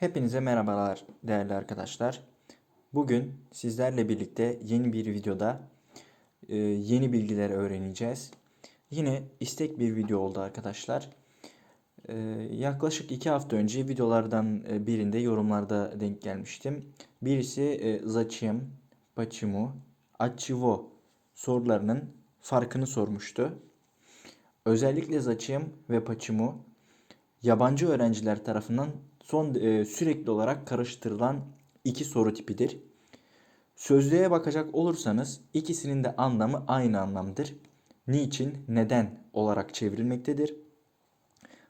Hepinize merhabalar değerli arkadaşlar. Bugün sizlerle birlikte yeni bir videoda e, yeni bilgiler öğreneceğiz. Yine istek bir video oldu arkadaşlar. E, yaklaşık 2 hafta önce videolardan e, birinde yorumlarda denk gelmiştim. Birisi Zaçim, Paçimu, Achivo sorularının farkını sormuştu. Özellikle Zaçim ve Paçimu yabancı öğrenciler tarafından son e, sürekli olarak karıştırılan iki soru tipidir. Sözlüğe bakacak olursanız ikisinin de anlamı aynı anlamdır. Niçin, neden olarak çevrilmektedir.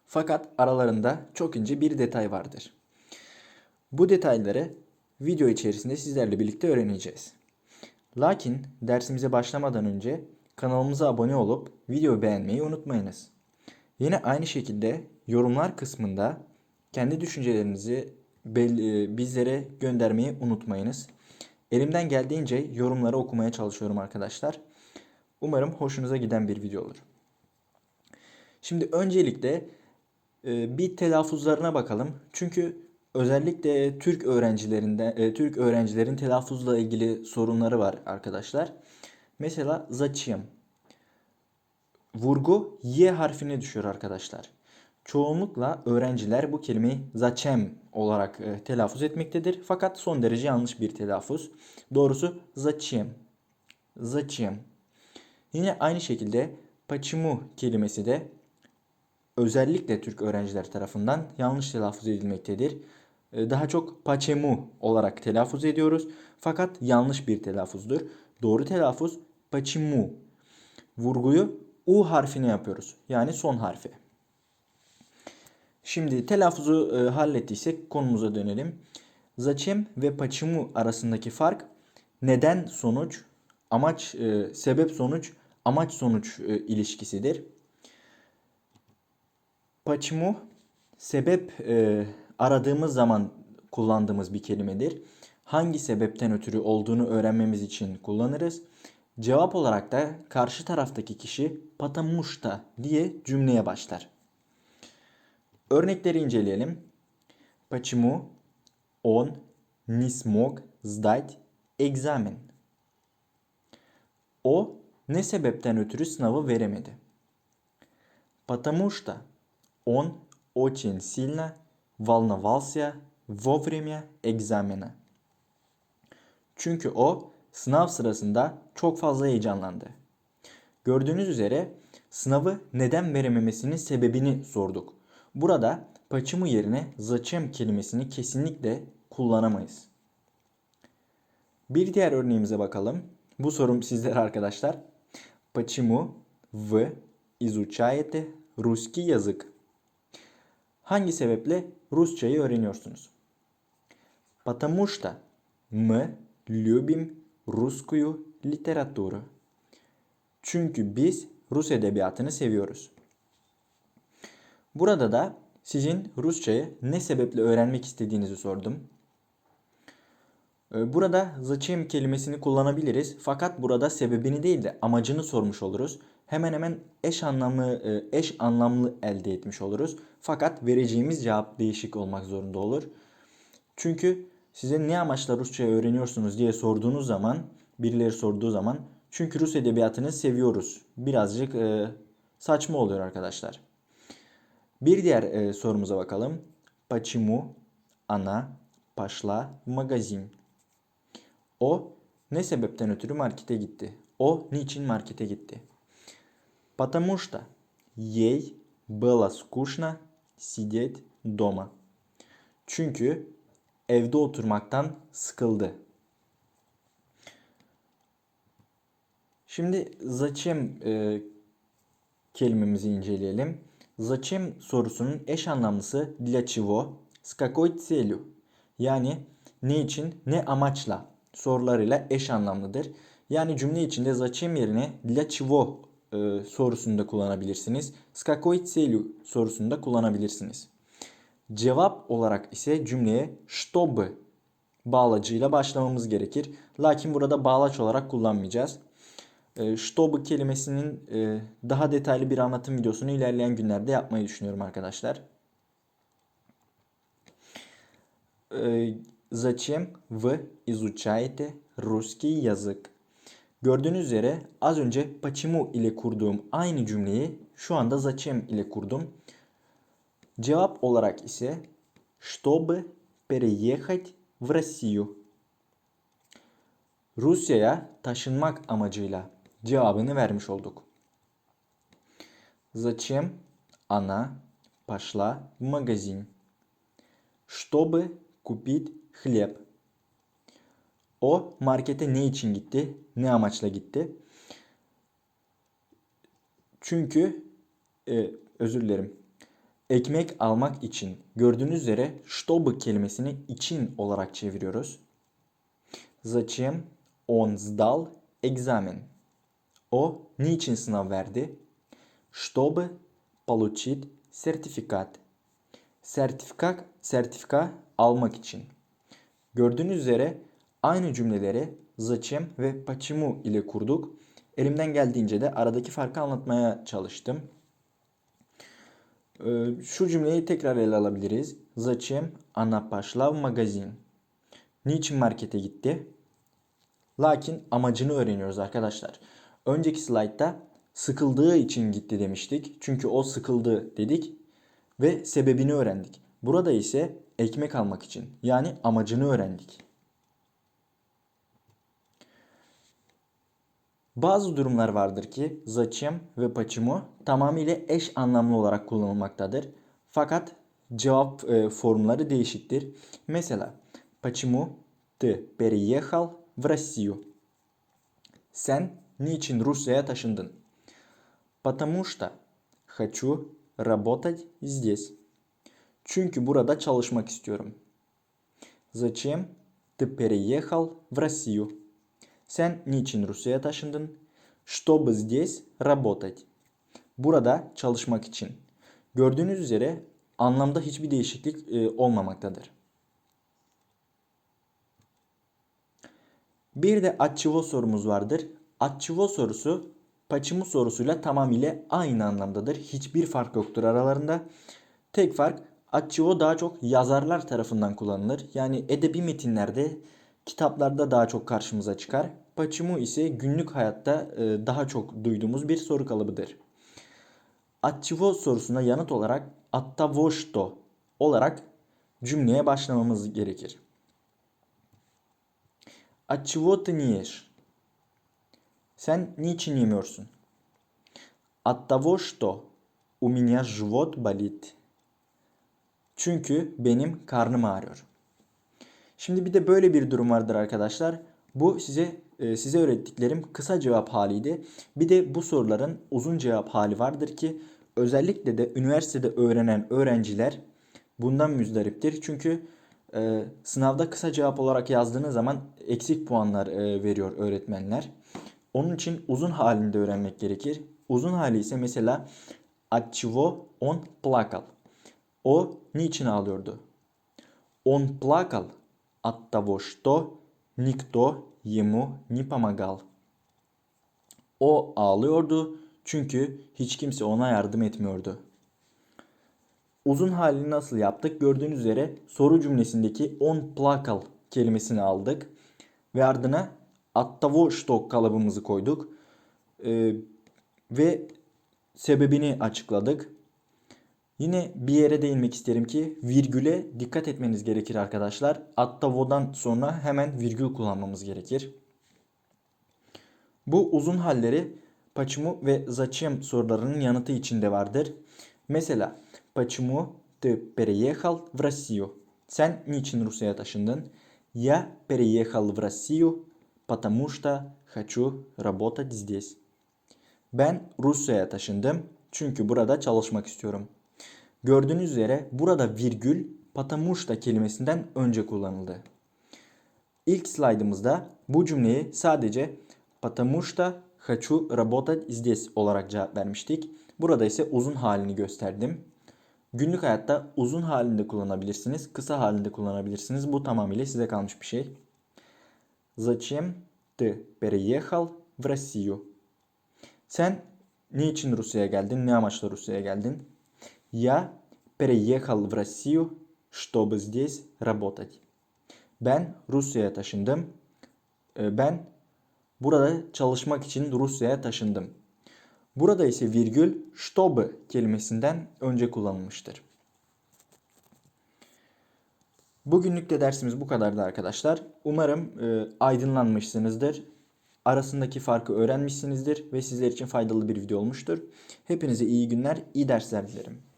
Fakat aralarında çok ince bir detay vardır. Bu detayları video içerisinde sizlerle birlikte öğreneceğiz. Lakin dersimize başlamadan önce kanalımıza abone olup videoyu beğenmeyi unutmayınız. Yine aynı şekilde yorumlar kısmında kendi düşüncelerinizi e, bizlere göndermeyi unutmayınız. Elimden geldiğince yorumları okumaya çalışıyorum arkadaşlar. Umarım hoşunuza giden bir video olur. Şimdi öncelikle e, bir telaffuzlarına bakalım. Çünkü özellikle Türk öğrencilerinde e, Türk öğrencilerin telaffuzla ilgili sorunları var arkadaşlar. Mesela zaçiyim. Vurgu Y harfine düşüyor arkadaşlar. Çoğunlukla öğrenciler bu kelimeyi zaçem olarak e, telaffuz etmektedir. Fakat son derece yanlış bir telaffuz. Doğrusu zaçem. Zaçem. Yine aynı şekilde paçimu kelimesi de özellikle Türk öğrenciler tarafından yanlış telaffuz edilmektedir. E, Daha çok paçemu olarak telaffuz ediyoruz. Fakat yanlış bir telaffuzdur. Doğru telaffuz paçimu. Vurguyu U harfine yapıyoruz. Yani son harfi. Şimdi telaffuzu e, hallettiysek konumuza dönelim. Zaçem ve paçimu arasındaki fark neden sonuç, amaç e, sebep sonuç, amaç sonuç e, ilişkisidir. Paçimu sebep e, aradığımız zaman kullandığımız bir kelimedir. Hangi sebepten ötürü olduğunu öğrenmemiz için kullanırız. Cevap olarak da karşı taraftaki kişi patamuşta diye cümleye başlar. Örnekleri inceleyelim. Почему он не смог сдать экзамен? O ne sebepten ötürü sınavı veremedi? Потому что он очень сильно волновался во время экзамена. Çünkü o sınav sırasında çok fazla heyecanlandı. Gördüğünüz üzere sınavı neden verememesinin sebebini sorduk. Burada paçımı yerine зачем kelimesini kesinlikle kullanamayız. Bir diğer örneğimize bakalım. Bu sorum sizlere arkadaşlar. Почему вы изучаете русский язык? Hangi sebeple Rusçayı öğreniyorsunuz? Потому что мы любим русскую литературу. Çünkü biz Rus edebiyatını seviyoruz. Burada da sizin Rusçayı ne sebeple öğrenmek istediğinizi sordum. Ee, Burada зачем kelimesini kullanabiliriz. Fakat burada sebebini değil de amacını sormuş oluruz. Hemen hemen eş anlamlı e, eş anlamlı elde etmiş oluruz. Fakat vereceğimiz cevap değişik olmak zorunda olur. Çünkü size ne amaçla Rusça öğreniyorsunuz diye sorduğunuz zaman, birileri sorduğu zaman çünkü Rus edebiyatını seviyoruz. Birazcık e, saçma oluyor arkadaşlar. Bir diğer e, sorumuza bakalım. Почему она пошла в магазин? O ne sebepten ötürü markete gitti? O niçin markete gitti? Потому что ей было скучно сидеть дома. Çünkü evde oturmaktan sıkıldı. Şimdi зачем e, kelimemizi inceleyelim. Зачем sorusunun eş anlamlısı для чего, с какой целью? Yani ne için, ne amaçla sorularıyla eş anlamlıdır. Yani cümle içinde зачем yerine для чего e, sorusunda kullanabilirsiniz. С какой целью sorusunda kullanabilirsiniz. Cevap olarak ise cümleye чтобы bağlacıyla başlamamız gerekir. Lakin burada bağlaç olarak kullanmayacağız. E, чтобы kelimesinin e, daha detaylı bir anlatım videosunu ilerleyen günlerde yapmayı düşünüyorum arkadaşlar. e, Zачем вы изучаете русский язык? Gördüğünüz üzere az önce почему ile kurduğum aynı cümleyi şu anda зачем ile kurdum. Cevap olarak ise чтобы переехать в Россию. Rusya'ya taşınmak amacıyla cevabını vermiş olduk. Зачем она пошла в магазин? Чтобы купить хлеб. O markete ne için gitti? Ne amaçla gitti? Çünkü e, özür dilerim. Ekmek almak için. Gördüğünüz üzere чтобы kelimesini için olarak çeviriyoruz. Zачем он сдал экзамен? O niçin sınav verdi? Чтобы получить сертификат. Sertifika, sertifika almak için. Gördüğünüz üzere aynı cümleleri zачем ve почему ile kurduk. Elimden geldiğince de aradaki farkı anlatmaya çalıştım. Ee, Şu cümleyi tekrar ele alabiliriz. Zачем она пошла в магазин? Niçin markete gitti? Lakin amacını öğreniyoruz arkadaşlar. Önceki slaytta sıkıldığı için gitti demiştik. Çünkü o sıkıldı dedik ve sebebini öğrendik. Burada ise ekmek almak için yani amacını öğrendik. Bazı durumlar vardır ki зачем ve почему tamamıyla eş anlamlı olarak kullanılmaktadır. Fakat cevap e, formları değişiktir. Mesela почему ты переехал в Россию? Sen niçin Rusya'ya taşındın? Потому что хочу работать здесь. Çünkü burada çalışmak istiyorum. Зачем ты переехал в Россию? Sen niçin Rusya'ya taşındın? Чтобы здесь работать. Burada çalışmak için. Gördüğünüz üzere anlamda hiçbir değişiklik e, olmamaktadır. Bir de atçıvo sorumuz vardır. Atçıvo sorusu Paçimu sorusuyla tamamıyla aynı anlamdadır. Hiçbir fark yoktur aralarında. Tek fark Atçıvo daha çok yazarlar tarafından kullanılır. Yani edebi metinlerde, kitaplarda daha çok karşımıza çıkar. Paçimu ise günlük hayatta e, daha çok duyduğumuz bir soru kalıbıdır. Atçıvo sorusuna yanıt olarak atta voşto olarak cümleye başlamamız gerekir. Atçıvo tıniyir Sen niçin yemiyorsun? От того, что у меня живот болит. Çünkü benim karnım ağrıyor. Şimdi bir de böyle bir durum vardır arkadaşlar. Bu size e, size öğrettiklerim kısa cevap haliydi. Bir de bu soruların uzun cevap hali vardır ki özellikle de üniversitede öğrenen öğrenciler bundan müzdariptir. Çünkü e, sınavda kısa cevap olarak yazdığınız zaman eksik puanlar e, veriyor öğretmenler. Onun için uzun halinde öğrenmek gerekir. Uzun hali ise mesela от чего он плакал? O niçin ağlıyordu? Он плакал от того, что никто ему не помогал. O ağlıyordu çünkü hiç kimse ona yardım etmiyordu. Uzun halini nasıl yaptık? Gördüğünüz üzere soru cümlesindeki on plakal kelimesini aldık. Ve ardına attavo что kalıbımızı koyduk. Ee, ve sebebini açıkladık. Yine bir yere değinmek isterim ki virgüle dikkat etmeniz gerekir arkadaşlar. Attavo'dan sonra hemen virgül kullanmamız gerekir. Bu uzun halleri почему ve зачем sorularının yanıtı içinde vardır. Mesela почему ты переехал в Россию? Sen niçin Rusya'ya taşındın? Я переехал в Россию, потому что хочу работать здесь. Ben Rusya'ya taşındım çünkü burada çalışmak istiyorum. Gördüğünüz üzere burada virgül потому что kelimesinden önce kullanıldı. İlk slaydımızda bu cümleyi sadece потому что хочу работать здесь olarak cevap vermiştik. Burada ise uzun halini gösterdim. Günlük hayatta uzun halinde kullanabilirsiniz, kısa halinde kullanabilirsiniz. Bu tamamıyla size kalmış bir şey. Зачем ты переехал в Россию? Sen niçin Rusya'ya geldin? Ne amaçla Rusya'ya geldin? Я переехал в Россию чтобы здесь работать. Ben Rusya'ya taşındım. Ee, Ben burada çalışmak için Rusya'ya taşındım. Burada ise virgül чтобы kelimesinden önce kullanılmıştır. Bugünlük de dersimiz bu kadardı arkadaşlar. Umarım e, aydınlanmışsınızdır. Arasındaki farkı öğrenmişsinizdir ve sizler için faydalı bir video olmuştur. Hepinize iyi günler, iyi dersler dilerim.